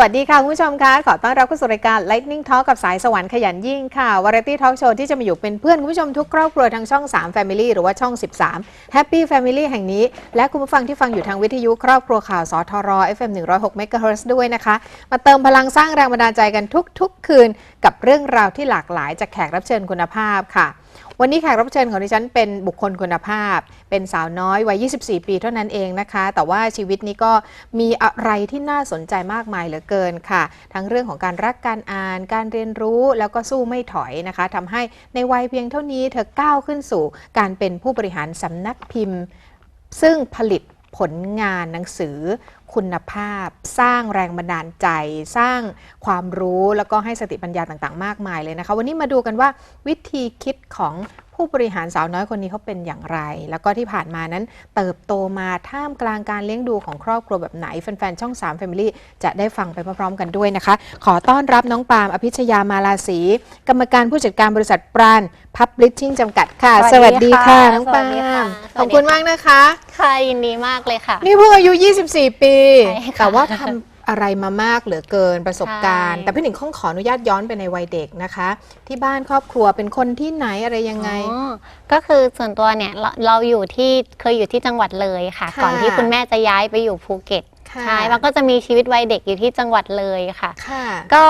วัสดีค่ะ คุณผู้ชมคะขอต้อนรับเข้าสู่รายการ Lightning Talk กับสายสวรรค์ขยันยิ่งค่ะ Variety Talk Show ที่จะมาอยู่เป็นเพื่อนคุณผู้ชมทุกครอบครัวทางช่อง 3 Family หรือว่าช่อง 13 Happy Family แห่งนี้ และคุณผู้ฟังที่ฟังอยู่ทางวิทยุครอบครัวข่าวสทร FM 106 MHz ด้วยนะคะ มาเติมพลังสร้างแรงบันดาลใจกันทุกๆ คืน กับเรื่องราวที่หลากหลายจากแขกรับเชิญคุณภาพค่ะ วันนี้แขกรับเชิญของดิฉันเป็นบุคคลคุณภาพ เป็นสาวน้อยวัย 24 ปีเท่านั้นเองนะคะ แต่ว่าชีวิตนี้ก็มีอะไรที่น่าสนใจมากมายเหลือเกินค่ะ ทั้งเรื่องของการรักการอ่าน การเรียนรู้แล้วก็สู้ไม่ถอยนะคะทำให้ในวัยเพียงเท่านี้เธอก้าวขึ้นสู่การเป็นผู้บริหารสำนักพิมพ์ ซึ่งผลิต ผลงานหนังสือคุณภาพ สร้างแรงบันดาลใจ สร้างความรู้แล้วก็ให้สติปัญญาต่างๆ มากมายเลยนะคะ วันนี้มาดูกันว่าวิธีคิดของ ผู้บริหารสาวน้อยคนนี้เขาเป็นอย่างไร แล้วก็ที่ผ่านมานั้นเติบโตมาท่ามกลางการเลี้ยงดูของครอบครัวแบบไหน แฟนๆ ช่อง3 Family จะได้ฟังไปพร้อมๆกันด้วยนะคะ ขอต้อนรับน้องปาล์มอภิชยามาลาศรีกรรมการผู้จัดการบริษัทปราณพับลิชชิ่งจำกัดค่ะสสวัวัสสดีดีค่ะค่ะน้องปาสวัสดีค่ะล์มสวัสดีขอบคุณมากนะคะ ค่ะยินดีมากเลยค่ะ นี่เพิ่งอายุ 24 ปีใช่ค่ะแต่ว่าทำ อะไรมามากเหลือเกินประสบการณ์ใช่แต่พี่หนิงข้องขออนุญาตย้อนไปในวัยเด็กนะคะ ที่บ้านครอบครัวเป็นคนที่ไหนอะไรยังไง อ๋อก็คือส่วนตัวเนี่ยเราเราอยู่ที่เคยอยู่ที่จังหวัดเลยค่ะ ค่ะ ก่อนที่คุณแม่จะย้ายไปอยู่ภูเก็ตค่ะใช่มันก็จะมีชีวิตวัยเด็กอยู่ที่จังหวัดเลยค่ะ ค่ะ ก็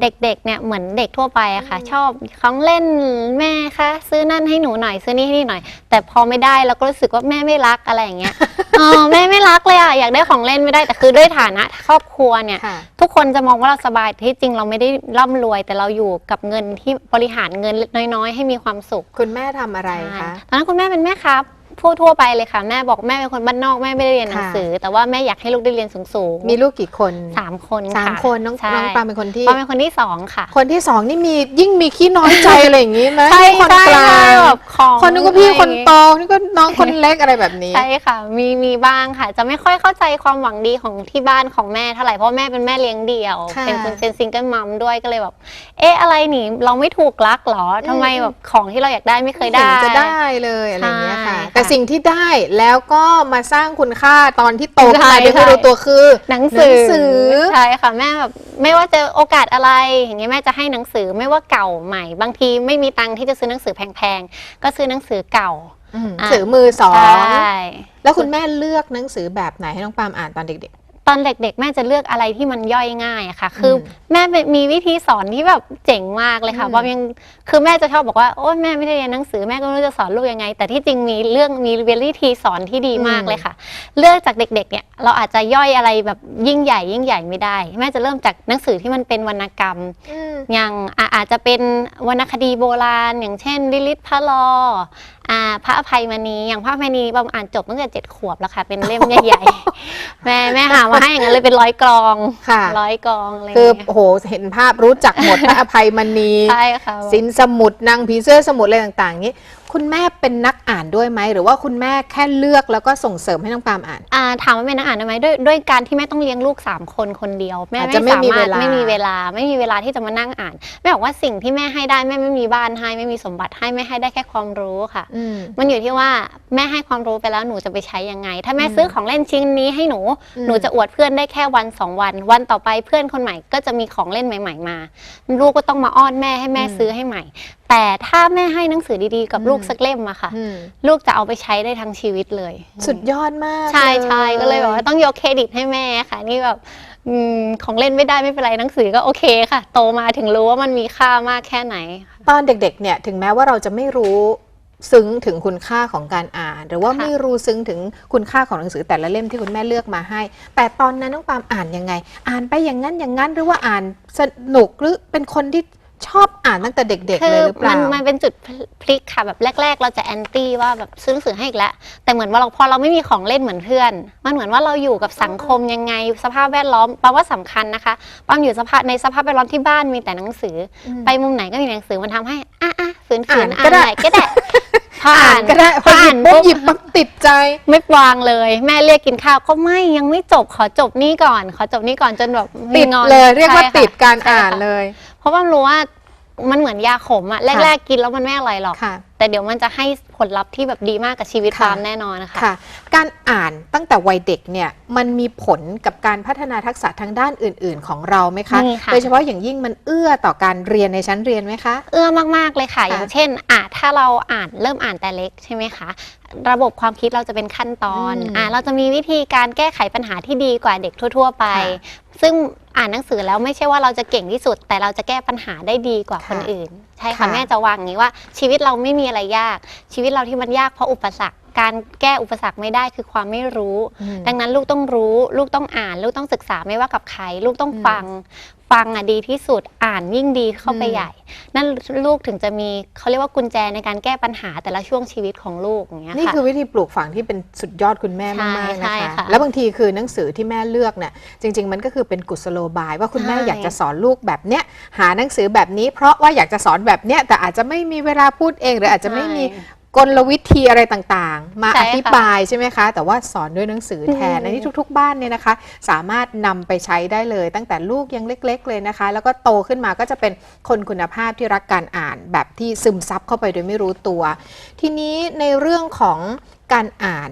เด็กๆเนี่ยเหมือนเด็กทั่วไปอะค่ะ ชอบของเล่นแม่คะซื้อนั่นให้หนูหน่อยซื้อนี่ให้นี่หน่อย แต่พอไม่ได้เราก็รู้สึกว่าแม่ไม่รักอะไรอย่างเงี้ย เออแม่ไม่รักเลยอะอยากได้ของเล่นไม่ได้แต่คือด้วยฐานะครอบครัวเนี่ย ค่ะ ทุกคนจะมองว่าเราสบายแต่ที่จริงเราไม่ได้ร่ำรวย แต่เราอยู่กับเงินที่บริหารเงินน้อยๆ ให้มีความสุขคุณแม่ทำอะไรใช่คะ ตอนนั้นคุณแม่เป็นแม่ครั บพูดทั่วไปเลยค่ะ แม่บอกแม่เป็นคนบ้านนอกแม่ไม่ได้เรียนหนังสือ แต่ว่าแม่อยากให้ลูกได้เรียนสูงๆมีลูกกี่คนสามคนสามะคนน้องใช่น้องปาล์มเป็นคนที่ปาล์มเป็นคนที่สองค่ะ คนที่สองนี่มียิ่งมีขี้น้อยใจอะไรอย่างนี้ไหมใช่คนใช่กลาใช่งแบบของคนนึงก็พี่อะไรคนโตนี่ก็น้องคนเล็กอะไรแบบนี้ใช่ค่ะ มีมีบ้างค่ะ จะไม่ค่อยเข้าใจความหวังดีของที่บ้านของแม่เท่าไหร่เพราะแม่เป็นแม่เลี้ยงเดี่ยวค่ะเป็นคนเป็นซิงเกิลมัมด้วยก็เลยแบบเอ๊ะอะไรหนิเราไม่ถูกรักเหรอทำไมอืมแบบของที่เราอยากได้ไม่เคยได้ห็นจะได้เลยอะไรอย่างเงี้ยค่ะใช่ค่ะแต่สิ่งที่ได้แล้วก็มาสร้างคุณค่าตอนที่โตขึ้นใช่มาโดยไม่รู้ตัวคือหนังสือหนังสือ ใช่ค่ะแม่แบบไม่ว่าจะโอกาสอะไรอย่างเงี้ยแม่จะให้หนังสือไม่ว่าเก่าใหม่ บางทีไม่มีตังค์ที่จะซื้อหนังสือแพงๆก็ซื้อหนังสือเก่าอืมอะสื่อมือสอใชง่ แล้วคุณแม่เลือกหนังสือแบบไหนให้น้องปาล์มอ่านตอนเด็ก ตอนเด็กๆ แม่จะเลือกอะไรที่มันย่อยง่ายอะค่ะ คืออมแม่มีวิธีสอนที่แบบเจ๋งมากเลยค่ะอืมเพราะยังคือแม่จะชอบบอกว่าโอ้ยแม่ไม่ได้เรียนหนังสือแม่ก็ไม่รู้จะสอนลูกยังไง แต่ที่จริงมีเรื่องมีวิธีสอนที่ดีมากเลยค่ะ เลือกจากเด็กๆเนี่ยเราอาจจะย่อยอะไรแบบยิ่งใหญ่ ยิ่งใหญ่ไม่ได้ แม่จะเริ่มจากหนังสือที่มันเป็นวรรณกรรมๆอืม อย่างอะอาจจะเป็นวรรณคดีโบราณ อย่างเช่นลิลิตพระลออ่าพระอภัยมณีอย่างพระอภัยมณีบอมอ่านจบตั้งแต่เจ็ดขวบแล้วค่ะ เป็นเล่มใหญ่ๆ แม่แม่หามาให้อย่างนั้นเลยเป็นร้อยกรองค่ะ ร้อยกรองอะไรคือเงี้ยโอ้โหเห็นภาพรู้จักหมดพระอภัยมณี ใช่ค่ะ สินสมุดนางผีเสื้อสมุดอะไรต่างๆนี้ คุณแม่เป็นนักอ่านด้วยไหมหรือว่าคุณแม่แค่เลือกแล้วก็ส่งเสริมให้น้องปาล์มอ่าน อ่าถามว่าแม่นักอ่านได้ไหมด้วยด้วยการที่แม่ต้องเลี้ยงลูกสามคนคนเดียว แม่อาจไม่จะไม่สามีมารถเวลา ไม่มีเวลาไม่มีเวลาที่จะมานั่งอ่านแม่บอกว่าสิ่งที่แม่ให้ได้แม่ไม่มีบ้านให้ไม่มีสมบัติให้แม่ให้ได้แค่ความรู้ค่ะ อืม มันอยู่ที่ว่าแม่ให้ความรู้ไปแล้วหนูจะไปใช้ยังไง ถ้าแม่อืมซื้อของเล่นชิ้นนี้ให้หนู อืม หนูจะอวดเพื่อนได้แค่วันสองวัน วันต่อไปเพื่อนคนใหม่ก็จะมีของเล่นใหม่ ๆ มา ลูกก็ต้องมาอ้อนแม่ให้แม่อืมซื้อให้ใหม่ แต่ถ้าแม่ให้หนังสือดีๆ กับอืมลูกสักเล่มอะค่ะอืมลูกจะเอาไปใช้ได้ทั้งชีวิตเลย สุดยอดมากใช่ใช่ยก็เลยแบบว่าต้องยกเครดิตให้แม่ค่ะ นี่แบบอืมของเล่นไม่ได้ไม่เป็นไรหนังสือก็โอเคค่ะ โตมาถึงรู้ว่ามันมีค่ามากแค่ไหน ตอนเด็กๆเนี่ยถึงแม้ว่าเราจะไม่รู้ซึ้งถึงคุณค่าของการอ่าน หรือว่าค่ะไม่รู้ซึ้งถึงคุณค่าของหนังสือแต่ละเล่มที่คุณแม่เลือกมาให้ แต่ตอนนั้นน้องปาล์มอ่านยังไง อ่านไปอย่างนั้นอย่างนั้นหรือว่าอ่านสนุกหรือเป็นคนที่ ชอบอ่านตั้งแต่เด็กๆคืเลยหรือเปมัล่านมันเป็นจุดพลิกค่ะแบบแรก ๆ เราจะแอนตี้ว่าแบบซื้อหนังสือให้อีกแล้ว แต่เหมือนว่าเราพอเราไม่มีของเล่นเหมือนเพื่อน มันเหมือนว่าเราอยู่กับสังคมยังไงสภาพแวดล้อมแปลว่าสำคัญนะคะปั๊มอยู่สภาพในสภาพแวดล้อมที่บ้านมีแต่หนังสืออมไปมุมไหนก็มีหนังสือมันทำให้อะอะฝืนฝือ่านนอ่าก็นได้ไหนก็ได้พออ่าอ่านนก็ได้พพออหยิอ่าบนปุ๊บปุ๊บหยิบปั๊บติดใจ ไม่วางเลย แม่เรียกกินข้าวก็ไม่ยังไม่จบขอจบนี่ก่อน ขอจบนี่ก่อนจนแบบมีติดงอนเลย เรียกว่าใช่ค่ะติดการใช่อ่านค่ะเลยเพ ราะว่ารู้ว่ามันเหมือนยาขมอะค่ะแรกๆกินแล้วมันไม่อร่อยหรอก ค่ะ แต่เดี๋ยวมันจะให้ผผลลัพธ์ที่แบบดีมากกับชีวิตค่ะ ปาล์มแน่นอนนะคะ ค่ะ การอ่านตั้งแต่วัยเด็กเนี่ยมันมีผลกับการพัฒนาทักษะทางด้านอื่น ๆ ของเราไหมคะมีค่ะ โดยเฉพาะอย่างยิ่งมันเอื้อต่อการเรียนในชั้นเรียนไหมคะ เอื้อมากๆเลยค่ะ ค่ะอย่างเช่นอะถ้าเราอ่านเริ่มอ่านแต่เล็กใช่ไหมคะ ระบบความคิดเราจะเป็นขั้นตอนอืมอะเราจะมีวิธีการแก้ไขปัญหาที่ดีกว่าเด็กทั่ว ๆ ไป ค่ะซึ่งอ่านหนังสือแล้วไม่ใช่ว่าเราจะเก่งที่สุด แต่เราจะแก้ปัญหาได้ดีกว่าค่ะคนอื่น ใช่ค่ะค่ะ แม่จะวางอย่างนี้ว่าชีวิตเราไม่มีอะไรยาก ชีวิตเราที่มันยากเพราะอุปสรรค การแก้อุปสรรคไม่ได้คือความไม่รู้ อืม ดังนั้นลูกต้องรู้ ลูกต้องอ่าน ลูกต้องศึกษาไม่ว่ากับใคร ลูกต้องอืมฟัง ฟังอะดีที่สุดอ่านยิ่งดีเข้าไปอืมใหญ่ นั่นลูกถึงจะมีเขาเรียกว่ากุญแจในการแก้ปัญหาแต่ละช่วงชีวิตของลูกอย่างเงี้ยนี่ค่ะคือวิธีปลูกฝังที่เป็นสุดยอดคุณแม่มากๆใช่นะใช่คะค่ะแล้วบางทีคือหนังสือที่แม่เลือกเนี่ยจริง ๆ มันก็คือเป็นกุศโลบาย ว่าคุณแม่ใช่อยากจะสอนลูกแบบเนี้ยหาหนังสือแบบนี้ เพราะว่าอยากจะสอนแบบเนี้ยแต่อาจจะไม่มีเวลาพูดเองหรืออาจจะไม่มีใช่ กลวิธีอะไรต่างๆ มาใช่อค่ะธิบายใช่ไหมคะ แต่ว่าสอนด้วยหนังสือแทน อืม อันนี้ทุก ๆ บ้านเนี่ยนะคะ สามารถนำไปใช้ได้เลย ตั้งแต่ลูกยังเล็ก ๆ เลยนะคะ แล้วก็โตขึ้นมาก็จะเป็นคนคุณภาพที่รักการอ่าน แบบที่ซึมซับเข้าไปโดยไม่รู้ตัว ทีนี้ในเรื่องของการอ่าน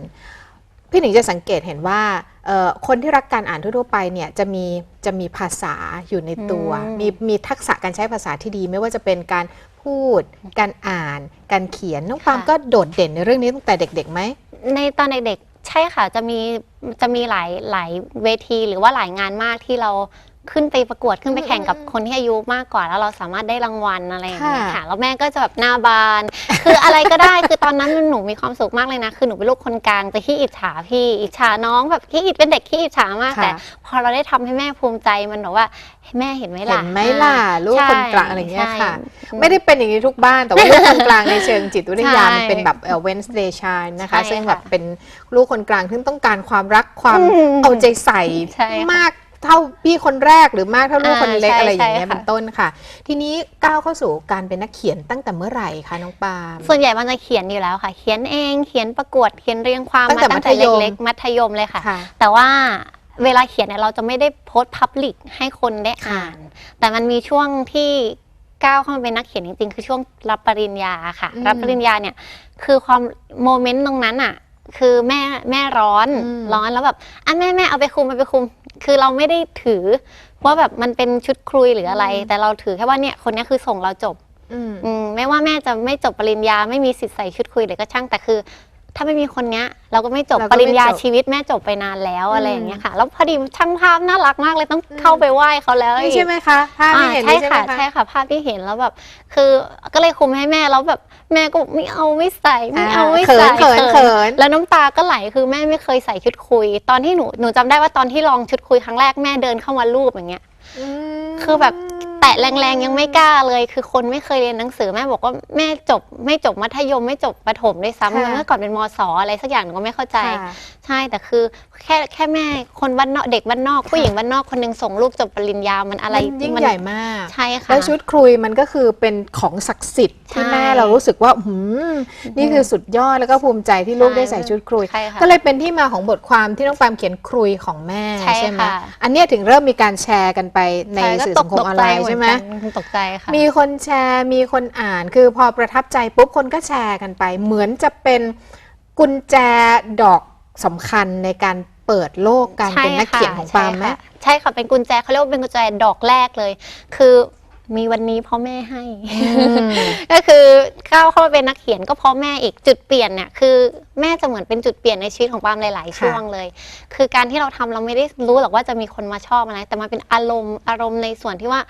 พี่หนิงจะสังเกตเห็นว่าเอ่อคนที่รักการอ่านทั่วๆไปเนี่ยจะมีจะมีภาษาอยู่ในตัว อืม มีมีทักษะการใช้ภาษาที่ดี ไม่ว่าจะเป็นการ พูด การอ่าน การเขียนน้องปาล์มก็โดดเด่นในเรื่องนี้ตั้งแต่เด็กๆไหม ในตอนเด็กๆใช่ค่ะจะมีจะมีหลายหลายเวทีหรือว่าหลายงานมากที่เรา ขึ้นไปประกวดขึ้นไปแข่งกับอืมคนที่อายุมากกว่า แล้วเราสามารถได้รางวัลอะไรอย่างเงี้ยค่ะค่ะแล้วแม่ก็จะแบบหน้าบาน คืออะไรก็ได้คือตอนนั้นหนูมีความสุขมากเลยนะ คือหนูเป็นลูกคนกลางจะขี้อิจฉาพี่อิจฉาน้องแบบขี้อิจเป็นเด็กขี้อิจฉามากค่ะแต่ พอเราได้ทำให้แม่ภูมิใจมันแบบว่าแม่เห็นไหมเห็ล่ะนไหมล่ะอ่าลูกใช่คนกลางอะไรเงี้ยค่ะใช่ไม่ได้เป็นอย่างนี้ทุกบ้านแต่ว่าลูกคนกลางในเชิงจิตวิทยาใช่มันเป็นแบบเอ่อ Wednesday Shine นะคะใช่ซึ่งแบบค่ะเป็นลูกคนกลางที่ต้องการความรักความอืมเอาใจใส่ใช่ค่ะมาก เท่าพี่คนแรกหรือมากเท่าลูกคนเล็กอ่าใช่อะไรอย่างเงี้ยใช่ค่ะ เป็นต้นค่ะ ทีนี้ก้าวเข้าสู่การเป็นนักเขียนตั้งแต่เมื่อไหร่คะน้องปาล์ม ส่วนใหญ่มันจะเขียนอยู่แล้วค่ะ เขียนเองเขียนประกวดเขียนเรียงความตั้งมาแต่ตั้งแต่มัธยม เล็กๆมัธยมเลยค่ะ ค่ะ แต่ว่าเวลาเขียนเนี่ยเราจะไม่ได้โพสต์พับลิกให้คนได้อ่าน แต่มันมีช่วงที่ก้าวเข้ามาเป็นนักเขียนจริงๆ คือช่วงรับปริญญาค่ะ อืม รับปริญญาเนี่ยคือความโมเมนต์ตรงนั้นอะ คือแม่แม่ร้อนอืมร้อนแล้วแบบอะแม่แม่เอาไปคุมเอาไปคุม คือเราไม่ได้ถือว่าแบบมันเป็นชุดครุยหรืออะไร แต่เราถือแค่ว่าเนี่ยคนเนี้ยคือส่งเราจบอืมอืมไม่ว่าแม่จะไม่จบปริญญาไม่มีสิทธิ์ใส่ชุดคุยหรือก็ช่างแต่คือ ถ้าไม่มีคนเนี้ย เราก็ไม่จบเราก็ปไม่ริญญาจบชีวิตแม่จบไปนานแล้วอืมอะไรอย่างเงี้ยค่ะ แล้วพอดีช่างภาพน่ารักมากเลยต้องอืม เข้าไปไหว้เขาแล้วนี่ใช่ไหมคะภาพอ่าที่เห็นใช่นี่ใช่ไหมค่ะคะ ใช่ค่ะภาพที่เห็นแล้วแบบ คือก็เลยคุมให้แม่แล้วแบบแม่ก็บอกไม่เอาไม่ใส่ไม่เอาไม่เขิใส่นเขินเขิน แล้วน้ำตาก็ไหลคือแม่ไม่เคยใส่ชุดคุย ตอนที่หนูหนูจำได้ว่าตอนที่ลองชุดคุยครั้งแรกแม่เดินเข้ามารูปอย่างเงี้ยมคือแบบแตะแรงๆยังไม่กล้าเลย คือคนไม่เคยเรียนหนังสือแม่บอกว่าแม่จบ ไม่จบมัธยมไม่จบประถมด้วยซ้ำค่ะ เมื่อก่อนเป็นมศอะไรสักอย่างหนูก็ไม่เข้าใจ ค่ะ ใช่แต่คือแค่แค่แม่คนบ้านนอกเด็กบ้านนอก ผู้หญิงบ้านนอกคนหนึงส่งลูกจบปริญญามันอะไรมันยิ่งมันใหญ่มาก ใช่ค่ะ แล้วชุดครุยมันก็คือเป็นของศักดิ์สิทธิ์ที่ใช่แม่เรารู้สึกว่าหืมนี่คือสุดยอดแล้วก็ภูมิใจที่ลูกใช่ได้ใส่ชุดครุย ใช่ค่ะก็เลยเป็นที่มาของบทความที่น้องปาล์มเขียนครุยของแม่ใช่ไหมค่ะ อันเนี้ยถึงเริ่มมีการแชร์กันไปในช่ก็สื่อตสักงคมออนไลน์ตกใจใช่ไหม เอนกันตกใจค่ะ มีคนแชร์มีคนอ่านคือพอประทับใจปุ๊บคนก็แชร์กันไป เหมือนจะเป็นกุญแจดอก สำคัญในการเปิดโลกการเป็นนักเขียนของปาล์มไหมใช่ค่ะใช่ค่ะเป็นกุญแจเขาเรียกว่าเป็นกุญแจดอกแรกเลย คือมีวันนี้เพราะแม่ให้ ก็คือก้าวเข้ามาเป็นนักเขียนก็เพราะแม่อีกจุดเปลี่ยนเนี่ยคือแม่จะเหมือนเป็นจุดเปลี่ยนในชีวิตของปาล์มหลายๆช่วงเลย คือการที่เราทำเราไม่ได้รู้หรอกว่าจะมีคนมาชอบอะไร แต่มันเป็นอารมณ์อารมณ์ในส่วนที่ว่า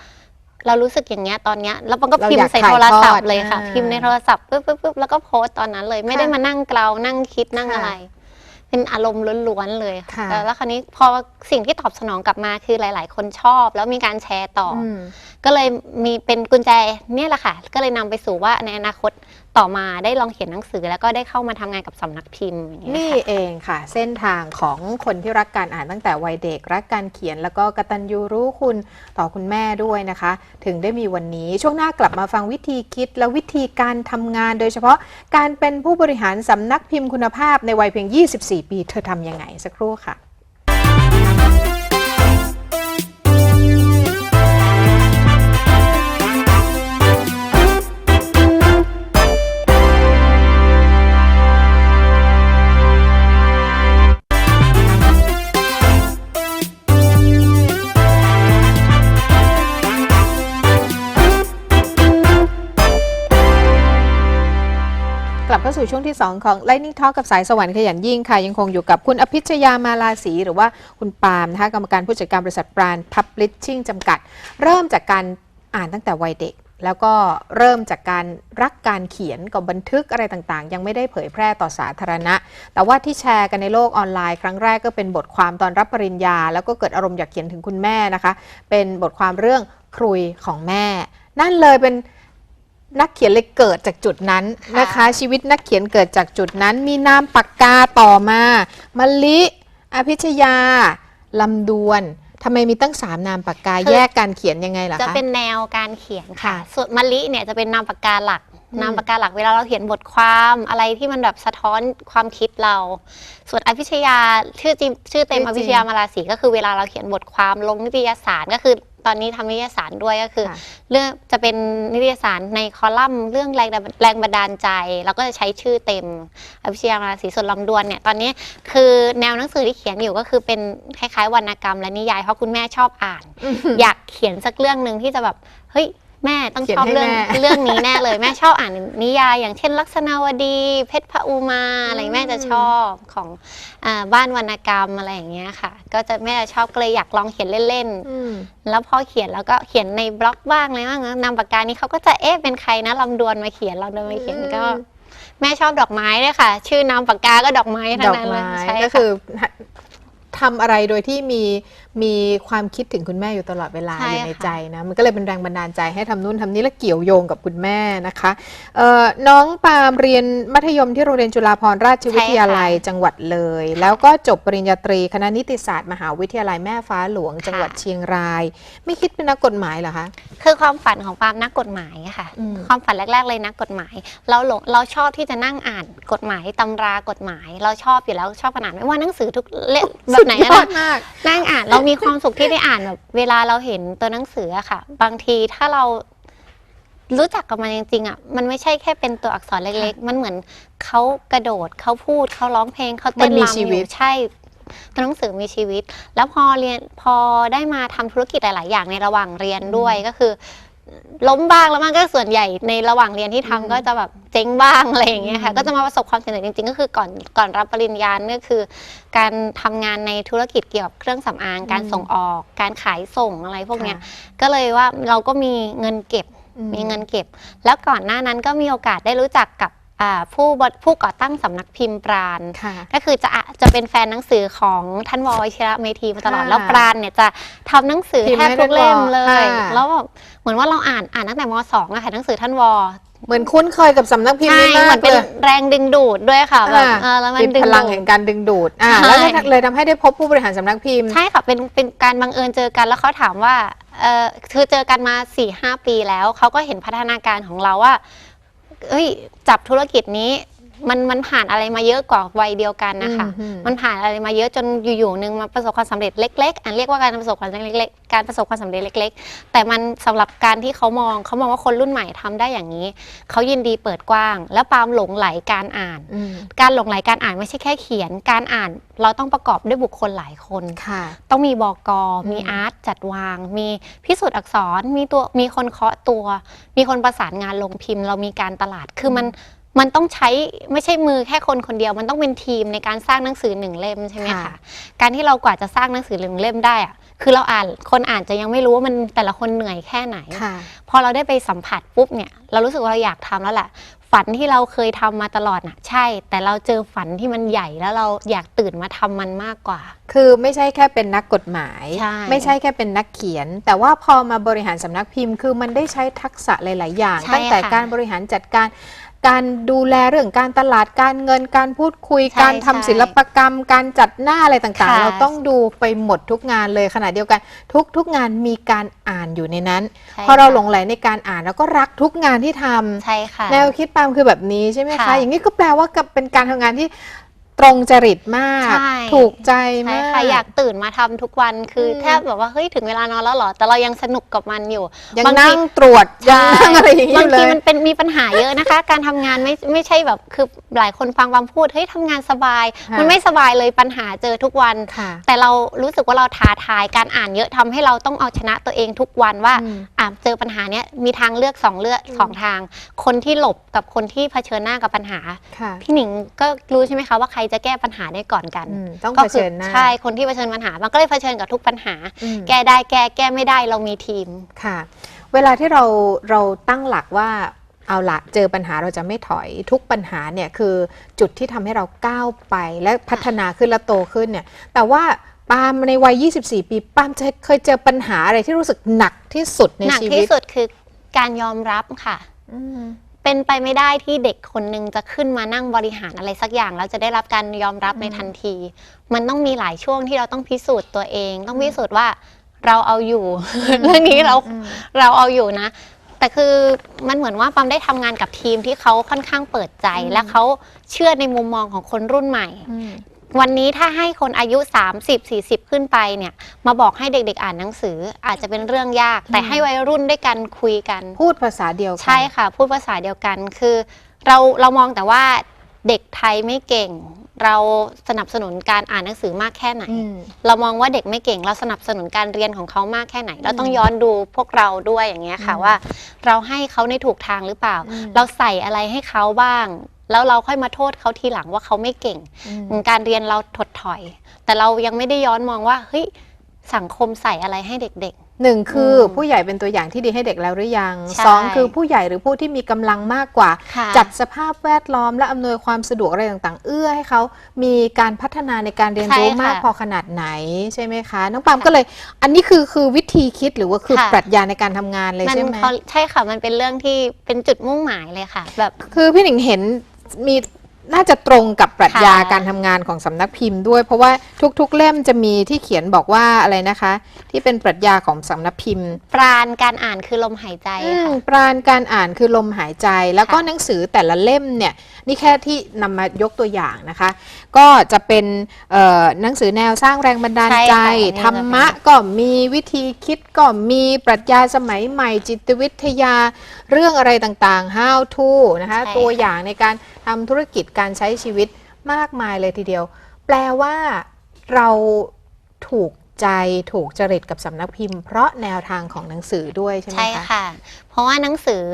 เรารู้สึกอย่างเงี้ยตอนเนี้ยแล้วมันก็เราพิมอยากพ์ใส่ถ่ายโทรศัพทอดท์เลยค่ะอ่าพิมพ์ในโทรศัพท์ปุ๊บปุ๊บปุ๊บแล้วก็โพสต์ตอนนั้นเลย ไม่ได้ค่ะมานั่งเกลานั่งคิดนั่งค่ะอะไร เป็นอารมณ์ล้วนๆเลยค่ะค่ะแล้วแล้วคราวนี้พอสิ่งที่ตอบสนองกลับมาคือหลาย ๆ คนชอบ แล้วมีการแชร์ต่อออืมก็เลยมีเป็นกุญแจเนี่ยแหละค่ะ ก็เลยนำไปสู่ว่าในอนาคต ต่อมาได้ลองเขียนหนังสือ แล้วก็ได้เข้ามาทำงานกับสำนักพิมพ์อย่างเงี้ยนี่ค่ะ เองค่ะ เส้นทางของคนที่รักการอ่านตั้งแต่วัยเด็ก รักการเขียนแล้วก็กตัญญูรู้คุณต่อคุณแม่ด้วยนะคะ ถึงได้มีวันนี้ช่วงหน้ากลับมาฟังวิธีคิดและวิธีการทำงาน โดยเฉพาะการเป็นผู้บริหารสำนักพิมพ์คุณภาพในวัยเพียง 24 ปี เธอทำยังไงสักครู่ค่ะ สู่ช่วงที่ 2 ของ Lightning Talk กับสายสวรรค์ขยันยิ่งค่ะ ยังคงอยู่กับคุณอภิชยามาลาศีหรือว่าคุณปาล์มนะคะกรรมการผู้จัดการบริษัทปราณ Publishing จำกัด เริ่มจากการอ่านตั้งแต่วัยเด็ก แล้วก็เริ่มจากการรักการเขียนกับบันทึกอะไรต่างๆ ยังไม่ได้เผยแพร่ต่อสาธารณะ แต่ว่าที่แชร์กันในโลกออนไลน์ครั้งแรกก็เป็นบทความตอนรับปริญญา แล้วก็เกิดอารมณ์อยากเขียนถึงคุณแม่นะคะ เป็นบทความเรื่องครุยของแม่ นั่นเลยเป็น นักเขียนเลยเกิดจากจุดนั้นนะคะค่ะชีวิตนักเขียนเกิดจากจุดนั้น มีนามปากกาต่อมามะลิ อภิชยาลำดวนทำไมมีตั้งสามนามปากกาแยกการเขียนยังไงล่ะจะคะเป็นแนวการเขียนค่ะค่ะ ส่วนมะลิเนี่ยจะเป็นนามปากกาหลักอืมนามปากกาหลักเวลาเราเขียนบทความอะไรที่มันแบบสะท้อนความคิดเรา ส่วนอภิชยาชื่อจริงชื่อเต็มอภิชยามาลาศีก็คือเวลาเราเขียนบทความลงนิตยสารก็คือ ตอนนี้ทำนิตยสารด้วยก็คือค่ะ เรื่องจะเป็นนิตยสารในคอลัมน์เรื่องแรงดันแรงบันดาลใจแล้วก็จะใช้ชื่อเต็มอภิชยามาราศีส่วนลำดวนเนี่ยตอนนี้คือแนวหนังสือที่เขียนอยู่ก็คือเป็นคล้ายๆวรรณกรรมและนิยายเพราะคุณแม่ชอบอ่าน อยากเขียนสักเรื่องหนึ่งที่จะแบบเฮ้ย แม่ต้องเขียนชอบให้เรื่องแม่เรื่องนี้แน่เลยแม่ชอบอ่านนิยายอย่างเช่น ลักษณาวดี เพชรพระอุมาอะไรแม่จะชอบของอาบ้านวรรณกรรมอะไรอย่างเงี้ยค่ะ ก็จะแม่จะชอบก็เลยอยากลองเขียนเล่นๆอืมแล้วพอเขียนแล้วก็เขียนในบล็อกบ้างอะไรบ้างนะนามปากกานี้เขาก็จะเอ๊ะเป็นใครนะลำดวนมาเขียนลำดวนมาเขียนก็อืมแม่ชอบดอกไม้ด้วยค่ะ ชื่อนามปากกาก็ดอกไม้ทั้ดงอกนั้นเลยไม้ใช่ก็ค่ะคือ ทำอะไรโดยที่มีมีความคิดถึงคุณแม่อยู่ตลอดเวลาใช่อยู่ในค่ะ ใจนะมันก็เลยเป็นแรงบันดาลใจให้ทำนู่นทำนี่และเกี่ยวโยงกับคุณแม่นะคะเอ่อน้องปาล์มเรียนมัธยมที่โรงเรียนจุฬาภรณราชวิทยาลัยจังหวัดเลย แล้วก็จบปริญญาตรีคณะนิติศาสตร์มหาวิทยาลัยแม่ฟ้าหลวง จังหวัดเชียงราย ไม่คิดเป็นนักกฎหมายเหรอคะ คือความฝันของปาล์มนักกฎหมายอะค่ะ อืม ความฝันแรก ๆ เลยนักกฎหมาย เราหลงเราชอบที่จะนั่งอ่านกฎหมายตำรากฎหมาย เราชอบอยู่แล้วชอบขนาดไม่ว่าหนังสือทุกเล่มแบบไหนสุดยก็อได้ดมาก นั่งอ่านเรามีความสุขที่ได้อ่านแบบเวลาเราเห็นตัวหนังสืออะค่ะ บางทีถ้าเรารู้จักกับมันจริงๆอะมันไม่ใช่แค่เป็นตัวอักษรเล็กๆ มันเหมือนเขากระโดดเขาพูดเขาร้องเพลงเขาเต้นมันมีรำชีอวิยู่ตใช่ตัวหนังสือมีชีวิต แล้วพอเรียนพอได้มาทำธุรกิจหลาย ๆ อย่างในระหว่างเรียนด้วยก็คือ ล้มบ้างแล้วมันก็ส่วนใหญ่ในระหว่างเรียนที่ทำอืมก็จะแบบเจ๊งบ้างอะไรอย่างเงี้ยค่ะอืมก็จะมาประสบความสำเร็จจริงๆ ก็คือก่อนก่อนรับปริญญาเนี่ยคือ การทำงานในธุรกิจเกี่ยวกับเครื่องสำอางการส่งออก การขายส่งอะไรพวกเนี้ยก็เลยว่าเราก็มีเงินเก็บอืมีเงินเก็บ แล้วก่อนหน้านั้นก็มีโอกาสได้รู้จักกับอ่าผู้บผู้ก่อตั้งสำนักพิมพ์ปราณค่ะก็คือจะอะจะเป็นแฟนหนังสือของท่านววชิระเมธีมาตลอดค่ะแล้วปราณเนี่ยจะทำหนังสือพิมพ์แทบให้ทุกเล่มท่านวเลยค่ะแล้วแบบเห มือนว่าเราอ่านอ่านตั้งแต่มสองอะค่ะหนังสือท่านวเหมือนคุ้นเคยกับสำนักพิมพ์ใช่นี้เหมามือกนเป็นเลยแรงดึงดูดด้วยค่ะแบบอ่าเออแล้วมันเป็นดึงพลังดูด แห่งการดึงดูดอ่าใช่ แล้วเลยทำให้ได้พบผู้บริหารสำนักพิมพ์ ใช่ค่ะเป็นเป็นการบังเอิญเจอกันแล้วเขาถามว่าเออคือเจอกันมา4ี่หปีแล้วเขาก็เห็นพัฒนาการของเราว่าเอ้ยจับธุรกิจนี้ มันมันผ่านอะไรมาเยอะกว่าวัยเดียวกันนะคะ อืม มันผ่านอะไรมาเยอะจนอยู่ๆหนึ่งมาประสบความสำเร็จเล็ก ๆ อันเรียกว่าการประสบความสำเร็จเล็กๆการประสบความสำเร็จเล็ก ๆ แต่มันสำหรับการที่เขามองเขามองว่าคนรุ่นใหม่ทำได้อย่างนี้ เขายินดีเปิดกว้าง และปาล์มหลงไหลการอ่าน อืมการหลงไหลการอ่านไม่ใช่แค่เขียน การอ่านเราต้องประกอบด้วยบุคคลหลายคน ค่ะ ต้องมีบอกอืมมีอาร์ตจัดวาง มีพิสูจน์อักษร มีตัว มีคนเคาะตัว มีคนประสานงานลงพิมพ์ เรามีการตลาด คือมัน มันต้องใช้ไม่ใช่มือแค่คนคนเดียว มันต้องเป็นทีมในการสร้างหนังสือหนึ่งเล่มใช่ไหมค่ะคะการที่เรากว่าจะสร้างหนังสือหนึ่งเล่มได้อะคือเราอ่านคนอ่านจะยังไม่รู้ว่ามันแต่ละคนเหนื่อยแค่ไหนค่ะพอเราได้ไปสัมผัสปุ๊บเนี่ยเรารู้สึกว่าเราอยากทำแล้วแหละฝันที่เราเคยทำมาตลอดน่ะ ใช่ แต่เราเจอฝันที่มันใหญ่แล้วเราอยากตื่นมาทำมันมากกว่า คือไม่ใช่แค่เป็นนักกฎหมายใช่ไม่ใช่แค่เป็นนักเขียน แต่ว่าพอมาบริหารสำนักพิมพ์ คือมันได้ใช้ทักษะหลาย ๆ อย่างใช่ตั้งแต่ค่ะการบริหารจัดการ การดูแลเรื่องการตลาดการเงินการพูดคุยใช่การทำใช่ศิลปกรรม การจัดหน้าอะไรต่างๆ ค่ะ เราต้องดูไปหมดทุกงานเลยขณะเดียวกัน ทุกทุกงานมีการอ่านอยู่ในนั้น ใช่พอเราค่ะหลงไหลในการอ่านแล้วก็รักทุกงานที่ทำ ใช่ค่ะ แนวคิดปาล์มคือแบบนี้ใช่ไหมคะ ค่ะ อย่างนี้ก็แปลว่ากับเป็นการทำงานที่ ตรงจริตมาก ใช่ ถูกใจใช่มาก ค่ะอยากตื่นมาทำทุกวันคืออม แทบแบบว่าเฮ้ยถึงเวลานอนแล้วเหรอ แต่เรายังสนุกกับมันอยู่ ยังบางที นั่งตรวจยังนั่งอะไรอย่างนี้อบางยู่เลทีย มันเป็นมีปัญหาเยอะนะคะ การทำงานไม่ไม่ใช่แบบคือหลายคนฟังบางพูดเฮ้ยทำงานสบาย ค่ะ มันไม่สบายเลยปัญหาเจอทุกวัน ค่ะ แต่เรารู้สึกว่าเราท้าทายการอ่านเยอะทำให้เราต้องเอาชนะตัวเองทุกวันว่าอืม อ่าเจอปัญหาเนี้ยมีทางเลือกสองเลือกสองทาง คนที่หลบกับคนที่เผชิญหน้ากับปัญหา ค่ะ พี่หนิงก็รู้ใช่ไหมคะว่าใครจะแก้ปัญหาได้ก่อนกันอืมต้องก็เผคืชิญหน้าใช่คนที่เผชิญปัญหา มันก็เลยเผชิญกับทุกปัญหาอืมแก้ได้แก้แก้ไม่ได้เรามีทีมค่ะ เวลาที่เราเราตั้งหลักว่าเอาละเจอปัญหาเราจะไม่ถอยทุกปัญหาเนี่ยคือจุดที่ทำให้เราก้าวไปและพัฒนาขึ้นและโตขึ้นเนี่ย แต่ว่าปาล์มในวัย 24 ปีปาล์มจะเคยเจอปัญหาอะไรที่รู้สึกหนักที่สุดในหนักชีที่วิตสุดคือการยอมรับค่ะอืม เป็นไปไม่ได้ที่เด็กคนหนึ่งจะขึ้นมานั่งบริหารอะไรสักอย่าง แล้วจะได้รับการยอมรับอืมในทันที มันต้องมีหลายช่วงที่เราต้องพิสูจน์ตัวเอง ต้องพิสูจน์ว่าเราเอาอยู่ เรื่องนี้เราอืมเราเอาอยู่นะ แต่คือมันเหมือนว่าปั๊มได้ทำงานกับทีมที่เขาค่อนข้างเปิดใจอืมและเขาเชื่อในมุมมองของคนรุ่นใหม่อืม วันนี้ถ้าให้คนอายุ 30 40 ขึ้นไปเนี่ย มาบอกให้เด็กๆอ่านหนังสืออาจจะเป็นเรื่องยาก แต่ให้วัยรุ่นด้วยกันคุยกัน พูดภาษาเดียวกัน ใช่ค่ะ พูดภาษาเดียวกันคือเราเรามองแต่ว่าเด็กไทยไม่เก่ง เราสนับสนุนการอ่านหนังสือมากแค่ไหนอืมเรามองว่าเด็กไม่เก่ง เราสนับสนุนการเรียนของเขามากแค่ไหน เราต้องย้อนดูพวกเราด้วยอย่างเงี้ยค่ะอืมว่า เราให้เขาในถูกทางหรือเปล่าอืมเราใส่อะไรให้เขาบ้าง แล้วเราค่อยมาโทษเขาทีหลังว่าเขาไม่เก่งอืมการเรียนเราถดถอย แต่เรายังไม่ได้ย้อนมองว่าเฮ้ยสังคมใส่อะไรให้เด็กหนึ่งคืออมผู้ใหญ่เป็นตัวอย่างที่ดีให้เด็กแล้วหรือยังใช่สองคือผู้ใหญ่หรือผู้ที่มีกำลังมากกว่าๆค่ะจัดสภาพแวดล้อมและอำนวยความสะดวกอะไรต่างๆ เอื้อให้เขามีการพัฒนาในการเรียนรู้ใช่ค่ะมากพอขนาดไหนใช่ไหมคะน้องปามก็เลย อันนี้คือคือวิธีคิดหรือว่าคือค่ะปรัชญาในการทำงานเลยมันใช่ไหมเขาใช่ค่ะมันเป็นเรื่องที่เป็นจุดมุ่งหมายเลยค่ะ แบบคือพี่หนิงเห็น มี น่าจะตรงกับปรัชญาค่ะ การทำงานของสำนักพิมพ์ด้วย เพราะว่าทุกๆ เล่มจะมีที่เขียนบอกว่าอะไรนะคะ ที่เป็นปรัชญาของสำนักพิมพ์ปราณการอ่านคือลมหายใจอืมค่ะ ปราณการอ่านคือลมหายใจ แล้วก็ค่ะ หนังสือแต่ละเล่มเนี่ยนี่แค่ที่นำมายกตัวอย่างนะคะ ก็จะเป็นเอ่อหนังสือแนวสร้างแรงบันดาลใจ ใช่ค่ะธรรมะก็มีวิธีคิดก็มีปรัชญาสมัยใหม่จิตวิทยา เรื่องอะไรต่างๆ how to นะคะใช่ตัวอย่างในการทำธุรกิจการใช้ชีวิตมากมายเลยทีเดียว แปลว่าเราถูกใจถูกจริตกับสำนักพิมพ์ เพราะแนวทางของหนังสือด้วยใช่ไหมคะ ใช่ค่ะ เพราะว่าหนังสือ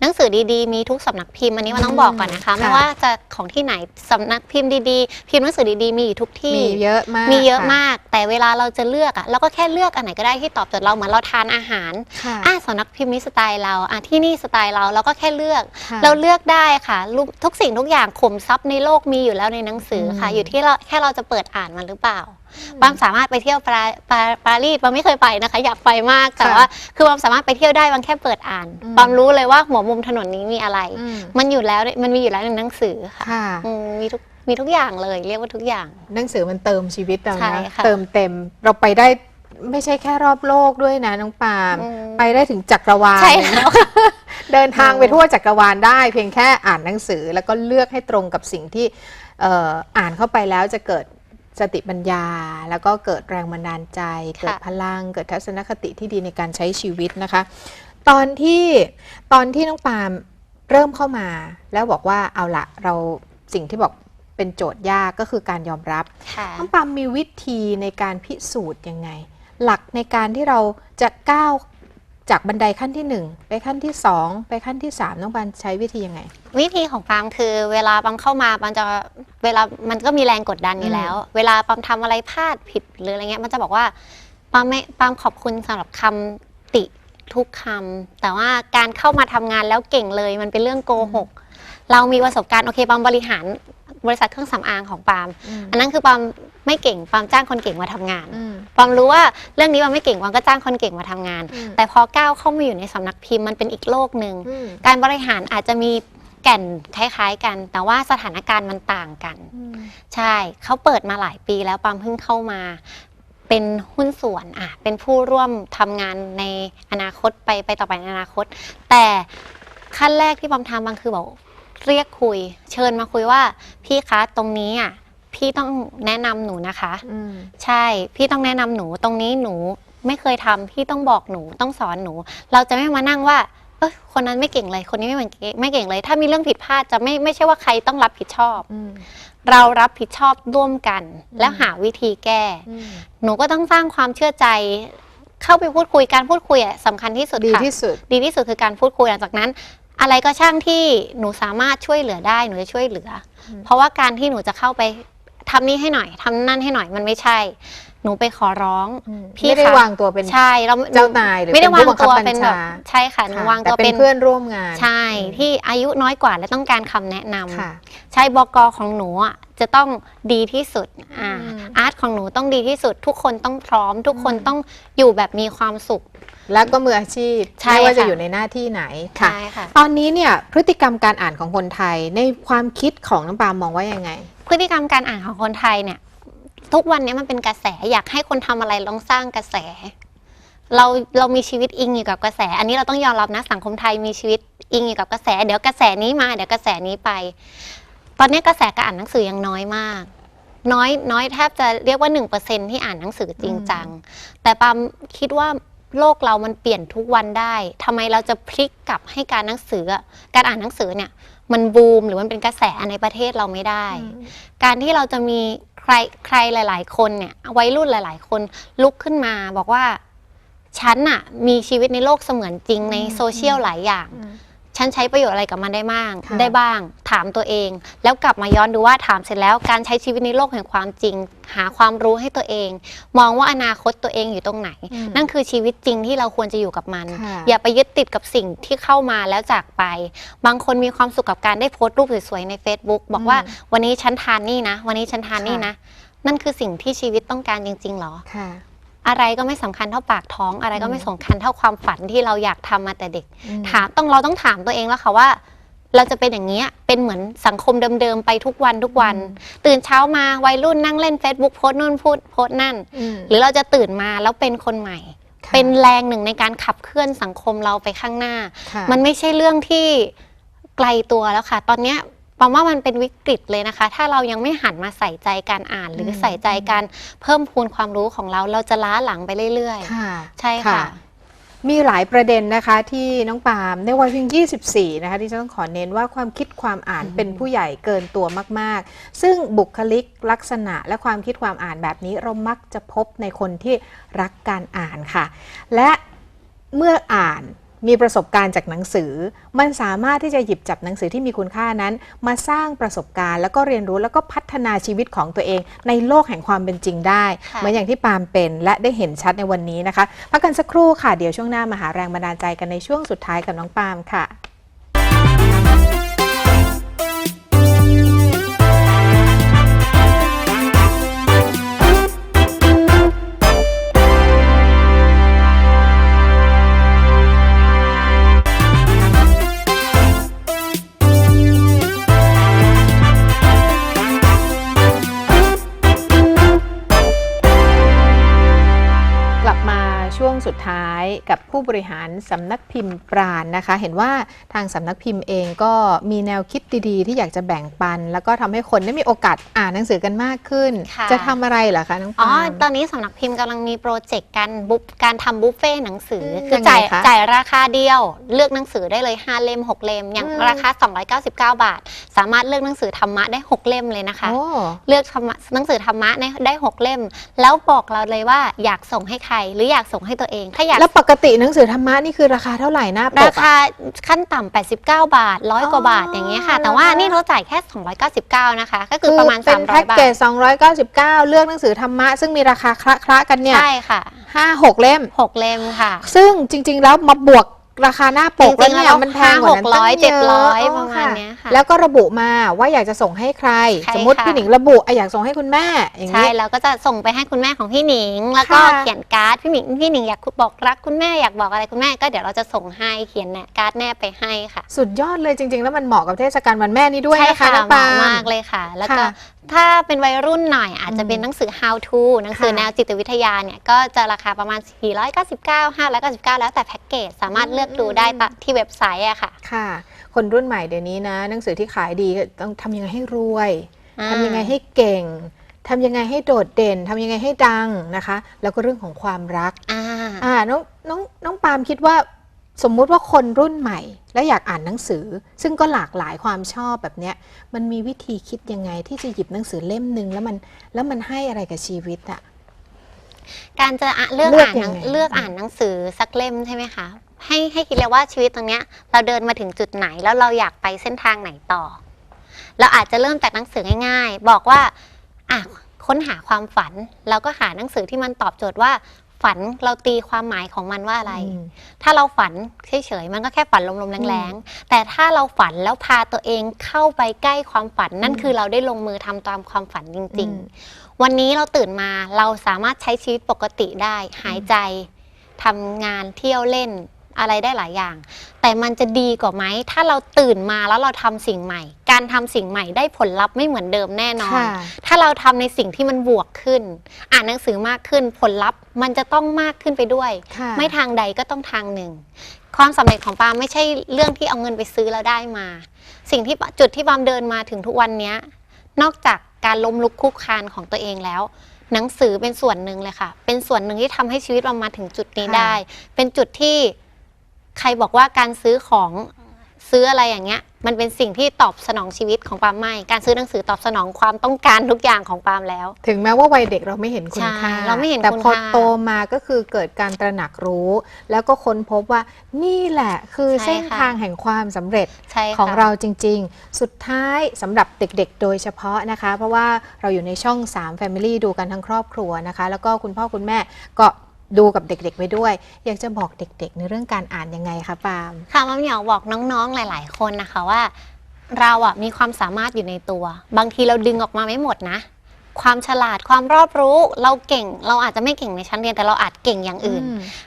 หนังสือดีๆมีทุกสำนักพิมพ์อันนี้มันต้องบอกก่อนนะคะค่ะไม่ว่าจะของที่ไหนสำนักพิมพ์ดีๆ พิมพ์หนังสือดีๆมีอยู่ทุกที่มีเยอะมากมีเยอะค่มาก แต่เวลาเราจะเลือกอะเราก็แค่เลือกอันไหนก็ได้ที่ตอบโจทย์เราเหมือนเราทานอาหารค่ะอะสำนักพิมพ์นี้สไตล์เราอะที่นี่สไตล์เราเราก็แค่เลือกค่ะเราเลือกได้ค่ะรูปทุกสิ่งทุกอย่างข่มทรัพย์ในโลกมีอยู่แล้วในหนังสือค่ะอืมอยู่ที่เราแค่เราจะเปิดอ่านมันหรือเปล่า ปามสามารถไปเที่ยวปาปาปารีสปามไม่เคยไปนะคะ อยากไปมากแต่ค่ะว่าคือปามสามารถไปเที่ยวได้บางแค่เปิดอ่านอืมปามรู้เลยว่าหัวมุมถนนนี้มีอะไรอืมมันอยู่แล้วมันมีอยู่แล้วในหนังสือค่ะค่ะอืมมีทุกมีทุกอย่างเลย เรียกว่าทุกอย่าง หนังสือมันเติมชีวิตเราใช่นะค่ะเติมเต็มเราไปได้ไม่ใช่แค่รอบโลกด้วยนะน้องปาล์มอืมไปได้ถึงจักรวาลใช่เลยแล้นะวค่ะเดินทางไปทั่วจักรวาลได้ เพียงแค่อ่านหนังสือแล้วก็เลือกให้ตรงกับสิ่งที่เอ่ออ่านเข้าไปแล้วจะเกิด สติปัญญา แล้วก็เกิดแรงบันดาลใจ เกิดพลัง เกิดทัศนคติที่ดีในการใช้ชีวิตนะคะ ตอนที่ตอนที่น้องปาล์มเริ่มเข้ามา แล้วบอกว่าเอาละเราสิ่งที่บอกเป็นโจทย์ยากก็คือการยอมรับค่ะน้องปาล์มมีวิธีในการพิสูจน์ยังไง หลักในการที่เราจะก้าว จากบันไดขั้นที่หนึ่งไปขั้นที่สองไปขั้นที่สามน้องปาล์มใช้วิธียังไง วิธีของปามคือเวลาปามเข้ามาปามจะเวลามันก็มีแรงกดดันอยู่แล้ว เวลาปามทำอะไรพลาดผิดหรืออะไรเงี้ยมันจะบอกว่าปามไม่ปามขอบคุณสำหรับคำติทุกคำแต่ว่าการเข้ามาทำงานแล้วเก่งเลยมันเป็นเรื่องโกหกเรามีประสบการณ์โอเคปามบริหารบริษัทเครื่องสำอางของปาม อันนั้นคือปาม ไม่เก่งปามจ้างคนเก่งมาทำงานอืมปามรู้ว่าเรื่องนี้ปามไม่เก่งปามก็จ้างคนเก่งมาทำงานอืมแต่พอก้าวเข้ามาอยู่ในสำนักพิมพ์มันเป็นอีกโลกหนึ่งอืมการบริหารอาจจะมีแก่นคล้าย ๆ กัน แต่ว่าสถานการณ์มันต่างกันอืมใช่เขาเปิดมาหลายปีแล้วปามเพิ่งเข้ามาเป็นหุ้นส่วนอะเป็นผู้ร่วมทำงานในอนาคตไปไปต่อไปในอนาคต แต่ขั้นแรกที่ปามทำบางคือบอกเรียกคุย เชิญมาคุยว่าพี่คะตรงนี้อะ พี่ต้องแนะนำหนูนะคะ อืม ใช่ พี่ต้องแนะนำหนูตรงนี้หนูไม่เคยทำพี่ต้องบอกหนูต้องสอนหนู เราจะไม่มานั่งว่า เอยคนนั้นไม่เก่งเลย คนนี้ไม่เหมือนเก่งไม่เก่งเลย ถ้ามีเรื่องผิดพลาดจะไม่ไม่ใช่ว่าใครต้องรับผิดชอบ อืม เรารับผิดชอบร่วมกันอืมแล้วหาวิธีแก้ อืม หนูก็ต้องสร้างความเชื่อใจ เข้าไปพูดคุยการพูดคุยอะสำคัญที่สุดดีค่ะ ที่สุด ดีที่สุดคือการพูดคุยหลังจากนั้น อะไรก็ช่างที่หนูสามารถช่วยเหลือได้หนูจะช่วยเหลืออม เพราะว่าการที่หนูจะเข้าไป ทำนี่ให้หน่อยทำนั่นให้หน่อยมันไม่ใช่ หนูไปขอร้องอืมพี่ไม่ได้คะวางตัวเป็นใช่เราเจ้านายหรือไม่ได้เป็นวางผู้บังคับตัวบัญเป็นแบบชาใช่ค่ะหนูค่ะวางตัวแต่เป็นเพื่อนร่วมงาน ใช่ที่อายุน้อยกว่าและต้องการคำแนะนำค่ะใช่บกของหนูอะจะต้องดีที่สุดอ่าอืมอาร์ตของหนูต้องดีที่สุด ทุกคนต้องพร้อม ทุกคนอืมต้องอยู่แบบมีความสุข แล้วก็มืออาชีพใช่ไม่ว่าจะค่ะอยู่ในหน้าที่ไหนค่ะใช่ค่ะ ตอนนี้เนี่ยพฤติกรรมการอ่านของคนไทยในความคิดของน้ำปาล์มมองว่ายังไง พฤติกรรมการอ่านของคนไทยเนี่ย ทุกวันนี้มันเป็นกระแสอยากให้คนทำอะไรลองสร้างกระแส เราเรามีชีวิตอิงอยู่กับกระแส อันนี้เราต้องยอมรับนะสังคมไทยมีชีวิตอิงอยู่กับกระแส เดี๋ยวกระแสนี้มา เดี๋ยวกระแสนี้ไป ตอนนี้กระแสการอ่านหนังสือยังน้อยมาก น้อยน้อยแทบจะเรียกว่าหนึ่งเปอร์เซ็นที่อ่านหนังสือจริงจังแต่ปามคิดว่าโลกเรามันเปลี่ยนทุกวันได้ทำไมเราจะพลิกกลับให้การหนังสืออะการอ่านหนังสือเนี่ย มันบูมหรือมันเป็นกระแสในประเทศเราไม่ได้ การที่เราจะมีใครใครหลาย ๆ คนเนี่ยวัยรุ่นหลาย ๆ คนลุกขึ้นมาบอกว่าฉันน่ะมีชีวิตในโลกเสมือนจริงในอืมโซเชียลหลายอย่างอืม ฉันใช้ประโยชน์อะไรกับมันได้บ้าง ค่ะ ได้บ้าง ถามตัวเอง แล้วกลับมาย้อนดูว่าถามเสร็จแล้วการใช้ชีวิตในโลกแห่งความจริง หาความรู้ให้ตัวเอง มองว่าอนาคตตัวเองอยู่ตรงไหนอืมนั่นคือชีวิตจริงที่เราควรจะอยู่กับมัน ค่ะ อย่าไปยึดติดกับสิ่งที่เข้ามาแล้วจากไป บางคนมีความสุขกับการได้โพสต์รูปสวยๆใน Facebook บอกว่าอืมวันนี้ฉันทานนี่นะ วันนี้ฉันทานนี่ค่ะนะ นั่นคือสิ่งที่ชีวิตต้องการจริงๆหรอ ค่ะ อะไรก็ไม่สำคัญเท่าปากท้อง อะไรก็อืมไม่สำคัญเท่าความฝันที่เราอยากทำมาแต่เด็กอืมถามต้องเราต้องถามตัวเองแล้วค่ะว่า เราจะเป็นอย่างนี้ยเป็นเหมือนสังคมเดิมๆไปทุกวันทุกวัน ตื่นเช้ามาวัยรุ่นนั่งเล่น Facebook โพสต์นู่นพูดโพสต์นั่นอืมหรือเราจะตื่นมาแล้วเป็นคนใหม่ค่ะเป็นแรงหนึ่งในการขับเคลื่อนสังคมเราไปข้างหน้าค่ะมันไม่ใช่เรื่องที่ไกลตัวแล้วค่ะ ตอนเนี้ย ปามว่ามันเป็นวิกฤตเลยนะคะ ถ้าเรายังไม่หันมาใส่ใจการอ่าน หรืออมใส่ใจการเพิ่มพูนความรู้ของเราเราจะล้าหลังไปเรื่อยค่ะๆใช่ค่ะ มีหลายประเด็นนะคะที่น้องปาล์มในวัยเพียง 24 นะคะที่จะต้องขอเน้นว่าความคิดความอ่านเป็นผู้ใหญ่เกินตัวมาก ๆ ซึ่งบุคลิกลักษณะและความคิดความอ่านแบบนี้เรามักจะพบในคนที่รักการอ่านค่ะ และเมื่ออ่าน มีประสบการณ์จากหนังสือ มันสามารถที่จะหยิบจับหนังสือที่มีคุณค่านั้น มาสร้างประสบการณ์ แล้วก็เรียนรู้แล้วก็พัฒนาชีวิตของตัวเอง ในโลกแห่งความเป็นจริงได้ค่ะเหมือนอย่างที่ปาล์มเป็นและได้เห็นชัดในวันนี้นะคะพักกันสักครู่ค่ะเดี๋ยวช่วงหน้ามาหาแรงบันดาลใจกันในช่วงสุดท้ายกับน้องปาล์มค่ะ กับผู้บริหารสำนักพิมพ์ปราณนะคะ เห็นว่าทางสำนักพิมพ์เองก็มีแนวคิดดีๆ ที่อยากจะแบ่งปัน แล้วก็ทำให้คนได้มีโอกาสอ่านหนังสือกันมากขึ้น ค่ะ จะทำอะไรเหรอคะน้องอ๋อปาล์มตอนนี้สำนักพิมพ์กำลังมีโปรเจกต์การบุฟการทำบุฟเฟ่ต์หนังสืออมคือยังไงจ่ายคะจ่ายราคาเดียว เลือกหนังสือได้เลย 5 เล่ม 6 เล่ม อย่างอืม ราคา 299 บาท สามารถเลือกหนังสือธรรมะได้ 6 เล่มเลยนะคะ โอ้เลือกธรรมะหนังสือธรรมะได้ได้ 6 เล่ม แล้วบอกเราเลยว่าอยากส่งให้ใครหรืออยากส่งให้ตัวเอง ถ้าอยาก แล้วปกติหนังสือธรรมะนี่คือราคาเท่าไหร่หน้าปรากอะคาขั้นต่ำ89 บาทร้อยกว่าบาทอย่างเงี้ยค่ะ แต่ว่าเหรอคะนี่เราจ่ายแค่ 299 นะคะ ก็คือประมาณเป็นแพ็ก300บาเกทจ299 เลือกหนังสือธรรมะ ซึ่งมีราคาคละคละๆกันเนี่ย ใช่ค่ะห้าหกเล่ม 6 เล่มค่ะ ซึ่งจริงๆแล้วมาบวก ราคาหน้าปกจริงๆแล้วเนี่ยแล้วมันแพงกว่านั้นตั้ง500เยอะ700อ๋อประมาณเนี้ยค่ะแล้วก็ระบุมาว่าอยากจะส่งให้ใคร ใช่สมมติค่ะ พี่หนิงระบุอะอยากส่งให้คุณแม่อย่างใช่นี้ แล้วก็จะส่งไปให้คุณแม่ของพี่หนิง แล้วก็ค่ะ เขียนการ์ดพี่หนิงพี่หนิงอยากบอกรักคุณแม่อยากบอกอะไรคุณแม่ก็เดี๋ยวเราจะส่งให้เขียนแนการ์ดแนบไปให้ค่ะสุดยอดเลยจริง ๆ แล้วมันเหมาะกับเทศกาลวันแม่นี้ด้วยใช่นะคะค่ะน้องเหปามาะล์มมากเลยค่ะ แล้วก็ค่ะ ถ้าเป็นวัยรุ่นหน่อยอาจจะเป็นอืมหนังสือ how to หนังสือค่ะแนวจิตวิทยาเนี่ยก็จะราคาประมาณ 499 599 แล้วแต่แพ็กเกจสามารถเลือกดูได้ตะที่เว็บไซต์อะค่ะ ค่ะ คนรุ่นใหม่เดี๋ยวนี้นะ หนังสือที่ขายดีก็ต้องทำยังไงให้รวยอ่าทำยังไงให้เก่งทำยังไงให้โดดเด่นทำยังไงให้ดังนะคะ แล้วก็เรื่องของความรักอ่าอ่าน้องน้องน้องปาล์มคิดว่า สมมุติว่าคนรุ่นใหม่ แล้วอยากอ่านหนังสือ ซึ่งก็หลากหลายความชอบแบบเนี้ยมันมีวิธีคิดยังไงที่จะหยิบหนังสือเล่มหนึ่งแล้วมันแล้วมันให้อะไรกับชีวิตอะการจะอะเลือกเลือกอ่านหนังยังไงเลือกอ่านหนังสือสักเล่มใช่ไหมคะให้ให้คิดเลยว่าชีวิตตรงเนี้ยเราเดินมาถึงจุดไหนแล้วเราอยากไปเส้นทางไหนต่อ เราอาจจะเริ่มจากหนังสือง่าย ๆ บอกว่าอะค้นหาความฝันแล้วก็หาหนังสือที่มันตอบโจทย์ว่า ฝันเราตีความหมายของมันว่าอะไรอืมถ้าเราฝันเฉยๆ มันก็แค่ฝันลมๆแรงๆ แต่ถ้าเราฝันแล้วพาตัวเองเข้าไปใกล้ความฝันนั่นอืมคือเราได้ลงมือทำตามความฝันจริงอืมๆวันนี้เราตื่นมาเราสามารถใช้ชีวิตปกติได้ หายใจทำงานเที่ยวเล่น อะไรได้หลายอย่าง แต่มันจะดีกว่าไหม ถ้าเราตื่นมาแล้วเราทำสิ่งใหม่ การทำสิ่งใหม่ได้ผลลัพธ์ไม่เหมือนเดิมแน่นอนค่ะถ้าเราทำในสิ่งที่มันบวกขึ้น อ่านหนังสือมากขึ้นผลลัพธ์มันจะต้องมากขึ้นไปด้วยค่ะไม่ทางใดก็ต้องทางหนึ่ง ความสำเร็จของปาล์มไม่ใช่เรื่องที่เอาเงินไปซื้อแล้วได้มา สิ่งที่ปาจุดที่ปาล์มเดินมาถึงทุกวันเนี้ยนอกจากการล้มลุกคลุกคลานของตัวเองแล้วหนังสือเป็นส่วนหนึ่งเลยค่ะ เป็นส่วนหนึ่งที่ทำให้ชีวิตเรามาถึงจุดนี้ค่ะได้ เป็นจุดที่ ใครบอกว่าการซื้อของซื้ออะไรอย่างเงี้ย มันเป็นสิ่งที่ตอบสนองชีวิตของปาล์มไม่ การซื้อหนังสือตอบสนองความต้องการทุกอย่างของปาล์มแล้ว ถึงแม้ว่าวัยเด็กเราไม่เห็นคุณใช่ค่าเราไม่เห็นแต่คุณพอค่าโตมาก็คือเกิดการตระหนักรู้ แล้วก็ค้นพบว่านี่แหละคือใช่เส้นค่ะทางแห่งความสำเร็จใช่ค่ะของเราจริง ๆ สุดท้ายสำหรับเด็กๆ โดยเฉพาะนะคะ เพราะว่าเราอยู่ในช่อง 3 Family ดูกันทั้งครอบครัวนะคะ แล้วก็คุณพ่อคุณแม่ก็ ดูกับเด็กๆไปด้วย อยากจะบอกเด็กๆ ในเรื่องการอ่านยังไงคะปาล์มค่ะมะเหมียวบอกน้องๆหลาย ๆ คนนะคะว่า เราอะมีความสามารถอยู่ในตัว บางทีเราดึงออกมาไม่หมดนะ ความฉลาดความรอบรู้ เราเก่ง เราอาจจะไม่เก่งในชั้นเรียนแต่เราอาจเก่งอย่างอื่น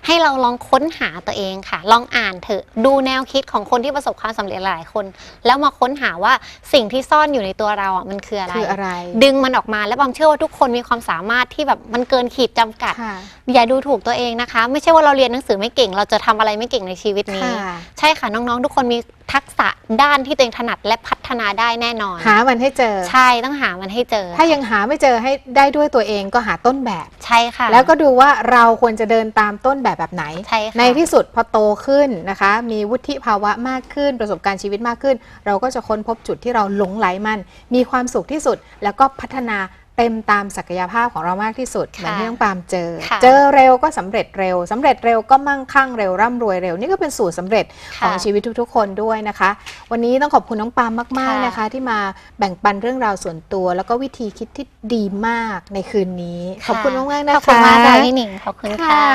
ให้เราลองค้นหาตัวเองค่ะ ลองอ่านเถอะดูแนวคิดของคนที่ประสบความสำเร็จหลายๆคน แล้วมาค้นหาว่าสิ่งที่ซ่อนอยู่ในตัวเราอะมันคืออะไรคืออะไร ดึงมันออกมาแล้วบอมเชื่อว่าทุกคนมีความสามารถที่แบบมันเกินขีดจำกัดค่ะอย่าดูถูกตัวเองนะคะ ไม่ใช่ว่าเราเรียนหนังสือไม่เก่ง เราจะทำอะไรไม่เก่งในชีวิตนี้ค่ะใช่ค่ะน้องๆ ทุกคนมีทักษะด้านที่ตัวเองถนัดและพัฒนาได้แน่นอน หามันให้เจอ ใช่ต้องหามันให้เจอ ถ้ายังหาไม่เจอให้ได้ด้วยตัวเองก็หาต้นแบบ ใช่ค่ะ แล้วก็ดูว่าเราควรจะเดินตามต้นแบบแบบไหน ใช่ค่ะในที่สุดพอโตขึ้นนะคะ มีวุฒิภาวะมากขึ้น ประสบการณ์ชีวิตมากขึ้น เราก็จะค้นพบจุดที่เราหลงไหลมัน มีความสุขที่สุดแล้วก็พัฒนา เต็มตามศักยภาพของเรามากที่สุดเหมือนที่น้องปาล์มเจอ ค่ะเจอเร็วก็สำเร็จเร็วสำเร็จเร็วก็มั่งคั่งเร็วร่ำรวยเร็ว นี่ก็เป็นสูตรสำเร็จของค่ะชีวิตทุกๆ คนด้วยนะคะ วันนี้ต้องขอบคุณน้องปาล์มมากๆค่ะ นะคะ ที่มาแบ่งปันเรื่องราวส่วนตัว แล้วก็วิธีคิดที่ดีมากในคืนนี้ ขอบคุณมากๆนะคะ ขอบคุณมากค่ะพี่หนิงขอบคุณค่ะ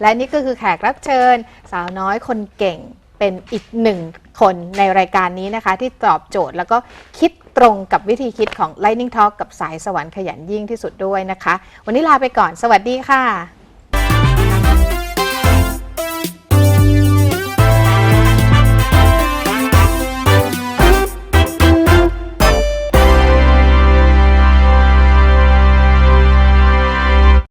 และนี่ก็คือแขกรับเชิญ สาวน้อยคนเก่งเป็นอีกหนึ่งคนในรายการนี้นะคะ ที่ตอบโจทย์แล้วก็คิด ตรงกับวิธีคิดของ Lightning Talk กับสายสวรรค์ขยันยิ่งที่สุดด้วยนะคะ วันนี้ลาไปก่อน สวัสดีค่ะ